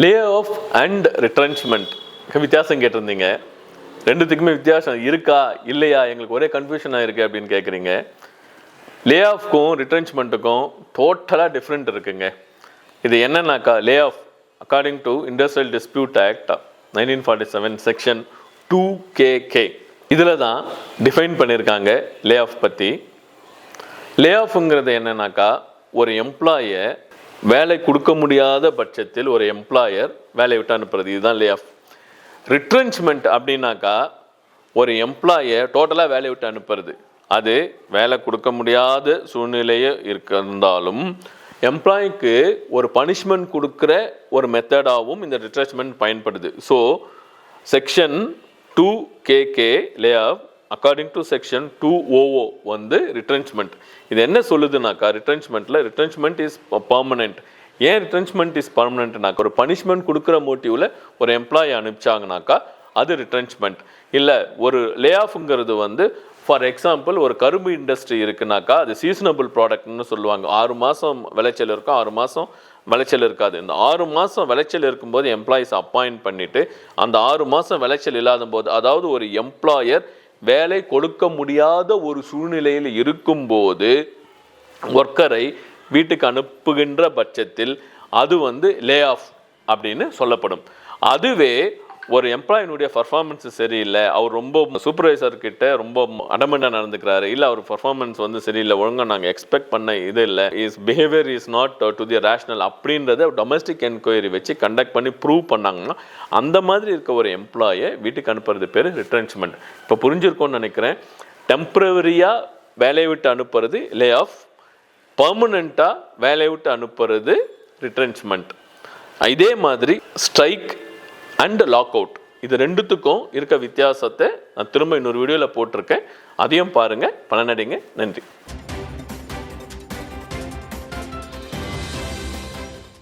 Lay off and retrenchment வித்தியாசம் கேட்டிருந்தீங்க? ரெண்டுத்துக்குமே வித்தியாசம் இருக்கா இல்லையா? எங்களுக்கு ஒரே கன்ஃபியூஷனாக இருக்குது அப்படின்னு கேட்குறீங்க லே ஆஃப்க்கும் ரிட்ரென்ச்மெண்ட்டுக்கும் டோட்டலாக டிஃப்ரெண்ட் இருக்குங்க. இது என்னன்னாக்கா lay off according to industrial dispute act nineteen forty seven section two K K இதில் தான் டிஃபைன் பண்ணியிருக்காங்க லே ஆஃப் பற்றி லே ஆஃப்ங்கிறது என்னன்னாக்கா ஒரு எம்ப்ளாயை வேலை கொடுக்க முடியாத பட்சத்தில் ஒரு எம்ப்ளாயர் வேலையை விட்டு அனுப்புறது. இதுதான் லே ஆஃப் ரிட்ரென்ச்மெண்ட் அப்படின்னாக்கா ஒரு எம்ப்ளாயை டோட்டலாக வேலையை விட்டு அனுப்புறது. அது வேலை கொடுக்க முடியாத சூழ்நிலையே இருக்க இருந்தாலும் எம்ப்ளாய்க்கு ஒரு பனிஷ்மெண்ட் கொடுக்குற ஒரு மெத்தடாகவும் இந்த ரிட்ரெச்மெண்ட் பயன்படுது. So section two K K lay off according to section two O O வந்து ரிட்ரென்ச்மெண்ட் இது என்ன சொல்லுதுனாக்கா ரிட்ரென்ச்மெண்ட்டில் ரிட்ரென்ச்மெண்ட் இஸ் பர்மனெண்ட் ஏன் ரிட்ரென்ச்மெண்ட் இஸ் பர்மனெண்ட்னாக்கா ஒரு பனிஷ்மெண்ட் கொடுக்குற மோட்டிவில் ஒரு எம்ப்ளாயி அனுப்பிச்சாங்கனாக்கா அது ரிட்ரென்ச்மெண்ட் இல்லை ஒரு லே ஆஃப்ங்கிறது வந்து ஃபார் எக்ஸாம்பிள் ஒரு கரும்பு இண்டஸ்ட்ரி இருக்குனாக்கா அது சீசனபிள் ப்ராடக்ட்னு சொல்லுவாங்க. ஆறு மாதம் விளைச்சல் இருக்கும் ஆறு மாதம் விளைச்சல் இருக்காது. இந்த ஆறு மாதம் விளைச்சல் இருக்கும்போது எம்ப்ளாயிஸ் அப்பாயிண்ட் பண்ணிவிட்டு அந்த ஆறு மாதம் விளைச்சல் இல்லாத போது அதாவது ஒரு எம்ப்ளாயர் வேலை கொடுக்க முடியாத ஒரு சூழ்நிலையில் இருக்கும்போது ஒர்க்கரை வீட்டுக்கு அனுப்புகின்ற பட்சத்தில் அது வந்து லே ஆஃப் அப்படின்னு சொல்லப்படும். அதுவே ஒரு எம்ப்ளாயினுடைய பர்ஃபார்மன்ஸ் சரியில்லை அவர் ரொம்ப சூப்பர்வைசர் கிட்ட ரொம்ப அடமெண்டாக நடந்துக்கிறாரு. இல்லை அவர் பர்ஃபார்மன்ஸ் வந்து சரியில்லை ஒழுங்காக நாங்கள் எக்ஸ்பெக்ட் பண்ண இது இல்லை. Is behaviour is not to the rational அப்படின்றத டொமஸ்டிக் என்கொயரி வச்சு கண்டக்ட் பண்ணி ப்ரூவ் பண்ணாங்கன்னா அந்த மாதிரி இருக்க ஒரு எம்ப்ளாயை வீட்டுக்கு அனுப்புறது பேர் ரிட்ரென்ச்மெண்ட் இப்போ புரிஞ்சிருக்கோன்னு நினைக்கிறேன். டெம்ப்ரவரியாக வேலையை விட்டு அனுப்புறது லே ஆஃப் பர்மனண்ட்டாக வேலையை விட்டு அனுப்புறது ரிட்ரென்ச்மெண்ட் இதே மாதிரி ஸ்ட்ரைக் அண்ட் லாக் அவுட் இது ரெண்டுத்துக்கும் இருக்க வித்தியாசத்தை நான் திரும்ப இன்னொரு வீடியோவில் போட்டிருக்கேன். அதையும் பாருங்கள் பலனடைங்க. நன்றி.